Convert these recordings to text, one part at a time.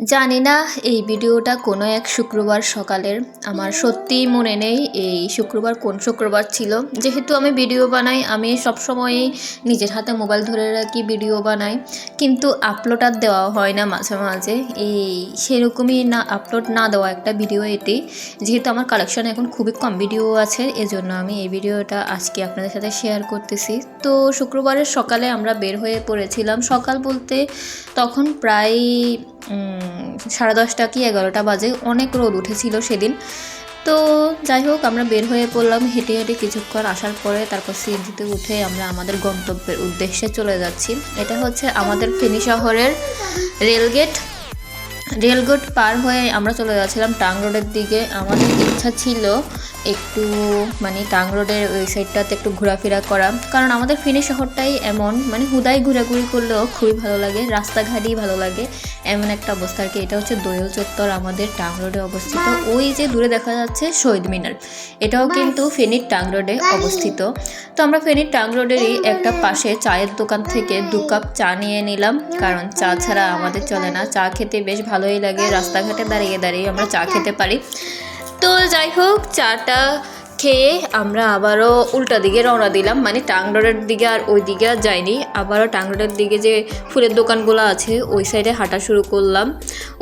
জানি না এই ভিডিওটা কোনো এক শুক্রবার সকালের। আমার সত্যিই মনে নেই এই শুক্রবার কোন শুক্রবার ছিল। যেহেতু আমি ভিডিও বানাই, আমি সবসময়ই নিজের হাতে মোবাইল ধরে রাখি, ভিডিও বানাই। কিন্তু আপলোড আর দেওয়া হয় না মাঝে মাঝে। এই সেরকমই না আপলোড না দেওয়া একটা ভিডিও এটি। যেহেতু আমার কালেকশন এখন খুবই কম ভিডিও আছে, এজন্য আমি এই ভিডিওটা আজকে আপনাদের সাথে শেয়ার করতেছি। তো শুক্রবারের সকালে আমরা বের হয়ে পড়েছিলাম। সকাল বলতে তখন প্রায় সাড়ে দশটা কি এগারোটা বাজে, অনেক রোদ উঠেছিল সেদিন। তো যাই হোক, আমরা বের হয়ে পড়লাম, হেঁটে হেঁটে কিছুক্ষণ আসার পরে তারপর সিএনজিতে উঠে আমরা আমাদের গন্তব্যের উদ্দেশ্যে চলে যাচ্ছি। এটা হচ্ছে আমাদের ফেনি শহরের রেলগেট। রেলগেট পার হয়ে আমরা চলে যাচ্ছিলাম টাং রোডের দিকে। আমাদের ইচ্ছা ছিল একটু মানে টাং রোডের ওই সাইডটাতে একটু ঘোরাফেরা করা। কারণ আমাদের ফেনী শহরটাই এমন মানে হুদাই ঘোরাঘুরি করলেও খুবই ভালো লাগে, রাস্তাঘাটই ভালো লাগে। এমন একটা অবস্থা আর কি, এটা হচ্ছে দোয়েল চত্বর আমাদের টাং রোডে অবস্থিত। ওই যে দূরে দেখা যাচ্ছে শহীদ মিনার, এটাও কিন্তু ফেনীর টাং রোডে অবস্থিত। তো আমরা ফেনীর টাং রোডেরই একটা পাশে চায়ের দোকান থেকে দু কাপ চা নিয়ে নিলাম, কারণ চা ছাড়া আমাদের চলে না। চা খেতে বেশ ভালোই লাগে, রাস্তাঘাটে দাঁড়িয়ে দাঁড়িয়ে আমরা চা খেতে পারি। তো যাই হোক, চাটা খেয়ে আমরা আবারও উল্টা দিকে রওনা দিলাম। মানে টাং রোডের দিকে আর ওই দিকে আর যাইনি। আবারও টাং রোডের দিকে যে ফুলের দোকানগুলো আছে, ওই সাইডে হাঁটা শুরু করলাম।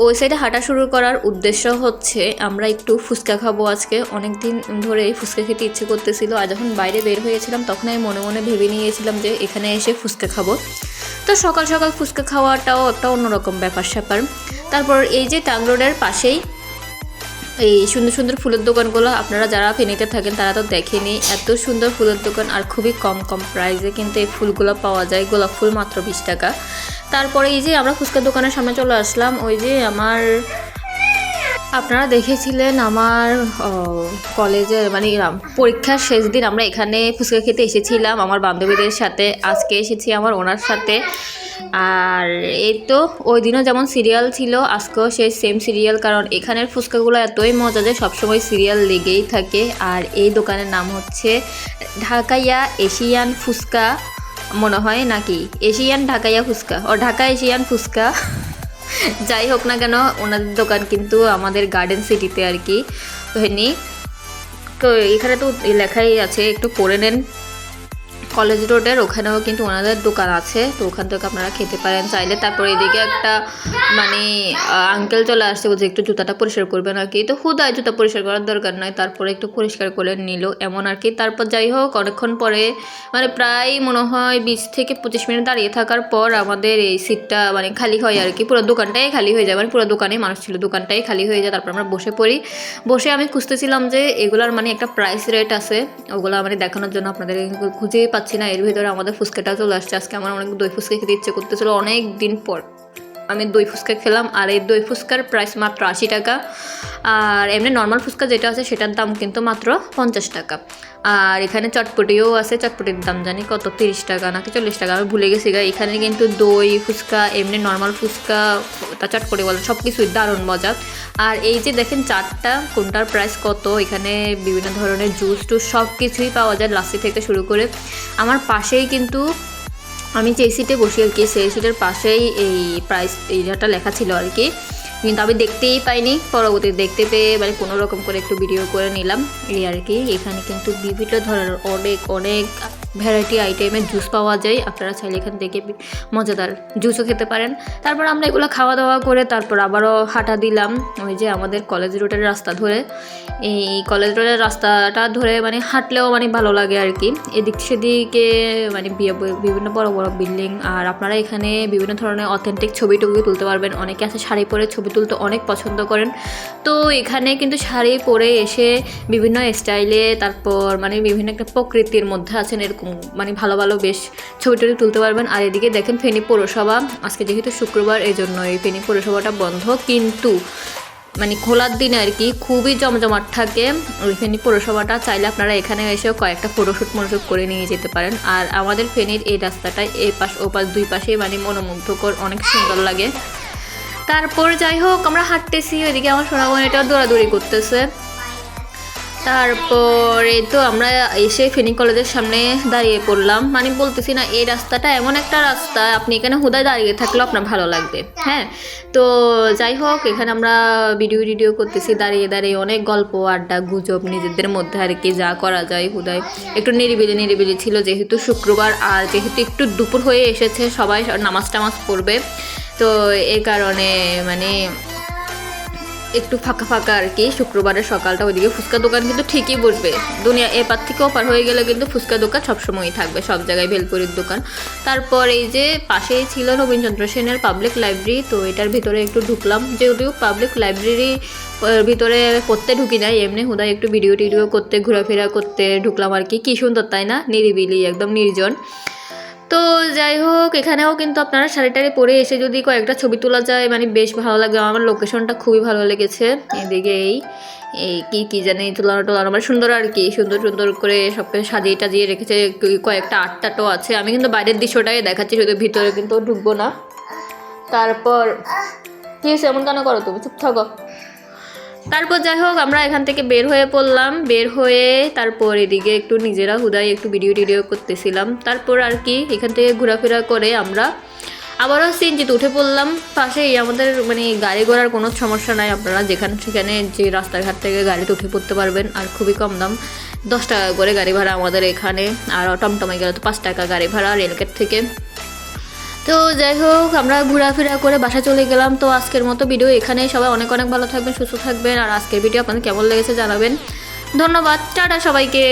ওই সাইডে হাঁটা শুরু করার উদ্দেশ্য হচ্ছে, আমরা একটু ফুচকা খাব আজকে। অনেক দিন ধরে ফুচকা খেতে ইচ্ছে করতেছিল। আর যখন বাইরে বের হয়েছিলাম, তখন আমি মনে মনে ভেবে নিয়েছিলাম যে এখানে এসে ফুচকা খাব। তো সকাল সকাল ফুচকা খাওয়াটাও একটা অন্যরকম ব্যাপার স্যাপার তারপর এই যে টাং রোডের পাশেই এই সুন্দর সুন্দর ফুলের দোকানগুলো আপনারা যারা ফেনীতে থাকেন, তারা তো দেখেনি। এত সুন্দর ফুলের দোকান আর খুবই কম কম প্রাইসে কিন্তু এই ফুলগুলো পাওয়া যায়। গোলাপ ফুল মাত্র বিশ টাকা। তারপরে এই যে আমরা ফুচকা দোকানের সামনে চলে আসলাম। ওই যে আমার আপনারা দেখেছিলেন আমার কলেজের মানে পরীক্ষার শেষ দিন আমরা এখানে ফুচকা খেতে এসেছিলাম, আমার বান্ধবীদের সাথে। আজকে এসেছি আমার ওনার সাথে। আর এই তো, ওই দিনও যেমন সিরিয়াল ছিল, আজকেও সেই সেম সিরিয়াল, কারণ এখানের ফুচকাগুলো এতই মজা যে সবসময় সিরিয়াল লেগেই থাকে। আর এই দোকানের নাম হচ্ছে ঢাকাইয়া এশিয়ান ফুচকা, মনে হয় নাকি? এশিয়ান ঢাকাইয়া ফুচকা, ও, ঢাকা এশিয়ান ফুচকা। যাই হোক না কেন ওনাদের দোকান কিন্তু আমাদের গার্ডেন সিটিতে আর কি। হয়নি তো এখানে তো লেখাই আছে, একটু পড়ে নেন। কলেজ রোডের, ওখানেও কিন্তু ওনাদের দোকান আছে। তো ওখান থেকে আপনারা খেতে পারেন। চাইলে তারপরে এদিকে একটা মানে আঙ্কেল চলে আসছে বলছে, একটু জুতাটা পরিষ্কার করবে নাকি তো হুদায় জুতা পরিষ্কার করার দরকার নাই। তারপরে একটু পরিষ্কার করে নিল, এমন আর কি। তারপর যাই হোক, অনেকক্ষণ পরে মানে প্রায় মনে হয় বিশ থেকে পঁচিশ মিনিট দাঁড়িয়ে থাকার পর আমাদের এই সিটটা মানে খালি হয় আর কি। পুরো দোকানটাই খালি হয়ে যায়। মানে পুরো দোকানে মানুষ ছিল, দোকানটাই খালি হয়ে যায়। তারপর আমরা বসে পড়ি। বসে আমি খুঁজতেছিলাম যে, এগুলার মানে একটা প্রাইস রেট আছে। ওগুলো মানে দেখানোর জন্য আপনাদের খুঁজেই পাচ্ছি না। এর ভেতরে আমাদের ফুচকাটা চলে আসছে। আজকে আমার অনেক দই ফুচকা খেতে ইচ্ছে করতেছিল। অনেক দিন পর। আমি দই ফুচকা খেলাম আর এই দই ফুচকার প্রাইস মাত্র আশি টাকা। আর এমনি নর্মাল ফুচকা যেটা আছে সেটার দাম কিন্তু মাত্র পঞ্চাশ টাকা। আর এখানে চটপটিও আছে, চটপটির দাম জানি কত, তিরিশ টাকা নাকি চল্লিশ টাকা, আমি ভুলে গেছি গা। এখানে কিন্তু দই, ফুচকা, এমনি নর্মাল ফুচকা, তা চটপটি বলে সব কিছুই দারুণ মজা। আর এই যে দেখেন চারটা, কোনটার প্রাইস কত, এখানে বিভিন্ন ধরনের জুস টুস সব কিছুই পাওয়া যায় লাসি থেকে শুরু করে। আমার পাশেই কিন্তু আমি যে সিটে বসি আর কি, সেই সিটের পাশেই এই প্রাইস এইটা লেখা ছিল আর কি। কিন্তু আমি দেখতেই পাইনি পরবর্তী দেখতে পেয়ে মানে কোনো রকম করে একটু ভিডিও করে নিলাম। এই আর কি, এখানে কিন্তু বিভিন্ন ধরনের অনেক অনেক ভ্যারাইটি আইটেমের জুস পাওয়া যায়। আপনারা চাইলে এখান থেকে মজাদার জুসও খেতে পারেন। তারপর আমরা এগুলো খাওয়া দাওয়া করে তারপর আবারও হাঁটা দিলাম। ওই যে আমাদের কলেজ রোডের রাস্তা ধরে। এই কলেজ রোডের রাস্তাটা ধরে মানে হাঁটলেও মানে ভালো লাগে আর কি এদিক সেদিকে মানে বিভিন্ন বড় বড় বিল্ডিং আর আপনারা এখানে বিভিন্ন ধরনের অথেন্টিক ছবি টবি তুলতে পারবেন। অনেকে আছে শাড়ি পরে ছবি তুলতে অনেক পছন্দ করেন। তো এখানে কিন্তু শাড়ি পরে এসে বিভিন্ন স্টাইলে তারপর মানে বিভিন্ন একটা প্রকৃতির মধ্যে আছেন। এরকম মানে ভালো ভালো বেশ ছবি টবি তুলতে পারবেন। আর এদিকে দেখেন ফেনী পৌরসভা, আজকে যেহেতু শুক্রবার এই জন্য এই ফেনী পৌরসভাটা বন্ধ। কিন্তু মানে খোলার দিনে আর কি, খুবই জমজমাট থাকে। ওই ফেনী পৌরসভাটা চাইলে আপনারা এখানে এসেও কয়েকটা ফটোশ্যুট মনোযোগ করে নিয়ে যেতে পারেন। আর আমাদের ফেনীর এই রাস্তাটায় এই পাশ, ও পাশ, দুই পাশে মানে মনোমুগ্ধকর, অনেক সুন্দর লাগে। তারপর যাই হোক, আমরা হাঁটতেছি। ওইদিকে আমার সোনামণিটাও দৌড়াদৌড়ি করতেছে। তারপরে তো আমরা এসে ফেনী কলেজের সামনে দাঁড়িয়ে পড়লাম। মানে বলতেছি না, এই রাস্তাটা এমন একটা রাস্তা, আপনি এখানে হুদায় দাঁড়িয়ে থাকলেও আপনার ভালো লাগবে। হ্যাঁ? তো যাই হোক, এখানে আমরা ভিডিও টিডিও করতেছি, দাঁড়িয়ে দাঁড়িয়ে অনেক গল্প, আড্ডা, গুজব, নিজেদের মধ্যে আর কি যা করা যায় হুদায়। একটু নিরিবিলি নিরিবিলি ছিল, যেহেতু শুক্রবার, আর যেহেতু একটু দুপুর হয়ে এসেছে, সবাই নামাজ টামাজ পড়বে। তো এই কারণে মানে একটু ফাঁকা ফাঁকা আর কি, শুক্রবারের সকালটা ওইদিকে ফুচকা দোকান কিন্তু ঠিকই বসবে। দুনিয়া এপার থেকে ওপার হয়ে গেলে কিন্তু ফুচকা দোকান সবসময়ই থাকবে, সব জায়গায় ভেলপুরির দোকান। তারপর এই যে পাশেই ছিল রবীন্দ্রচন্দ্র সেনের পাবলিক লাইব্রেরি তো এটার ভিতরে একটু ঢুকলাম। যদিও পাবলিক লাইব্রেরি ভিতরে করতে ঢুকি নাই, এমনি হুদায় একটু ভিডিও টিডিও করতে, ঘোরাফেরা করতে ঢুকলাম আর কি। কী সুন্দর, তাই না? নিরিবিলি, একদম নির্জন। তো যাই হোক, এখানেও কিন্তু আপনারা শাড়ি টাড়ি পরে এসে যদি কয়েকটা ছবি তোলা যায় মানে বেশ ভালো লাগবে আমার লোকেশনটা খুবই ভালো লেগেছে। এদিকে এই এই কী কী জানি তোলানো টোলানো মানে সুন্দর আর কি, সুন্দর সুন্দর করে সব কিছু সাজিয়ে টাজিয়ে রেখেছে। কয়েকটা আটটাটো আছে। আমি কিন্তু বাইরের দৃশ্যটাই দেখাচ্ছি, শুধু ভিতরে কিন্তু ঢুকবো না। তারপর ঠিক আছে এমন কেন করো তুমি? চুপ থাকো। তারপর যাই হোক, আমরা এখান থেকে বের হয়ে পড়লাম। বের হয়ে তারপর এদিকে একটু নিজেরা হুদায় একটু ভিডিও টিডিও করতেছিলাম। তারপর আর কি, এখান থেকে ঘোরাফেরা করে আমরা আবারও সিনজিতে উঠে পড়লাম। পাশেই আমাদের মানে গাড়ি ঘোড়ার কোনো সমস্যা নাই। আপনারা যেখানে সেখানে যে রাস্তাঘাট থেকে গাড়িতে উঠে পড়তে পারবেন। আর খুবই কম দাম। দশ টাকা করে গাড়ি ভাড়া আমাদের এখানে। আর টমটমে গেলে তো পাঁচ টাকা গাড়ি ভাড়া রেলগেট থেকে। তো যাই হোক, আমরা ঘোরাফেরা করে বাসা চলে গেলাম। তো আজকের মতো ভিডিও এখানে সবাই অনেক অনেক ভালো থাকবেন, সুস্থ থাকবেন। আর আজকের ভিডিও আপনাদের কেমন লেগেছে জানাবেন। ধন্যবাদ। টাটা সবাইকে।